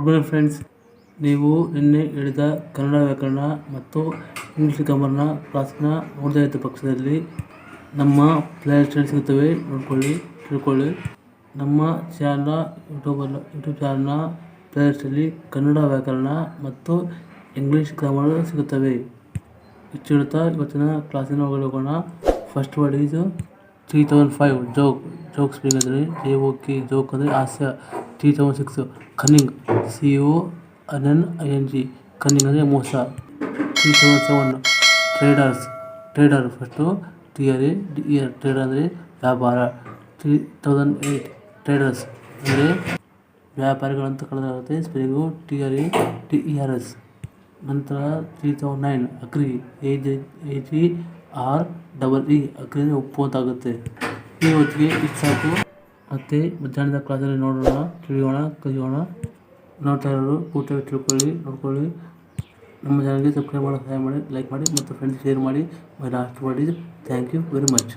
Good friends ನೀವು ನಿನ್ನೆ ಹೇಳಿದ ಕನ್ನಡ ವ್ಯಾಕರಣ ಮತ್ತು ಇಂಗ್ಲೀಷ್ ಗ್ರಾಮರ್ನ ಕ್ಲಾಸ್ನ ನೋಡದೇ ಇದ್ದ ಪಕ್ಷದಲ್ಲಿ ನಮ್ಮ ಪ್ಲೇಲಿಸ್ಟಲ್ಲಿ ಸಿಗುತ್ತವೆ. ನೋಡ್ಕೊಳ್ಳಿ, ತಿಳ್ಕೊಳ್ಳಿ. ನಮ್ಮ ಚಾನಲ್ನ ಯೂಟ್ಯೂಬಲ್ಲ ಯೂಟ್ಯೂಬ್ ಚಾನಲ್ನ ಪ್ಲೇಲಿಸ್ಟಲ್ಲಿ ಕನ್ನಡ ವ್ಯಾಕರಣ ಮತ್ತು ಇಂಗ್ಲೀಷ್ ಗ್ರಾಮರ್ ಸಿಗುತ್ತವೆ. ಹೆಚ್ಚು ಹೇಳ್ತಾ ಇವತ್ತಿನ ಕ್ಲಾಸಿನ ಹೋಗೋಣ. First word is three thousand five joke jokes ಬೇಕಾದರೆ ಜೇ ಓ ಜೋಕ್ ಅಂದರೆ ಹಾಸ್ಯ. Three thousand six cunning C O N I N G cunning ಅಂದರೆ ಮೋಸ. Three thousand seven traders trader first T R A D R trader ಅಂದರೆ ವ್ಯಾಪಾರ. Three thousand eight traders ಅಂದರೆ ವ್ಯಾಪಾರಿಗಳಂತ ಕಳೆದಾಗುತ್ತೆ spelling T R A T E R S ನಂತರ three thousand nine agree A G A G R double E ಅಂದರೆ ಒಪ್ಪು ಅಂತ ಈ ಹೊತ್ತಿಗೆ ಇಷ್ಟು ಸಾಕು ಮತ್ತು ಮಧ್ಯಾಹ್ನದ ಕ್ಲಾಸಲ್ಲಿ ನೋಡೋಣ, ತಿಳಿಯೋಣ, ಕಲಿಯೋಣ. ನೋಡ್ತಾ ಇರೋರು ಪೂರ್ತಿಯಾಗಿ ತಿಳ್ಕೊಳ್ಳಿ, ನೋಡ್ಕೊಳ್ಳಿ. ನಮ್ಮ ಚಾನಲ್ಗೆ ಸಬ್ಸ್ಕ್ರೈಬ್ ಮಾಡೋಕ್ಕೆ ಸಹಾಯ ಮಾಡಿ ಲೈಕ್ ಮಾಡಿ ಮತ್ತು ಫ್ರೆಂಡ್ಸ್ ಶೇರ್ ಮಾಡಿ. My last word is thank you very much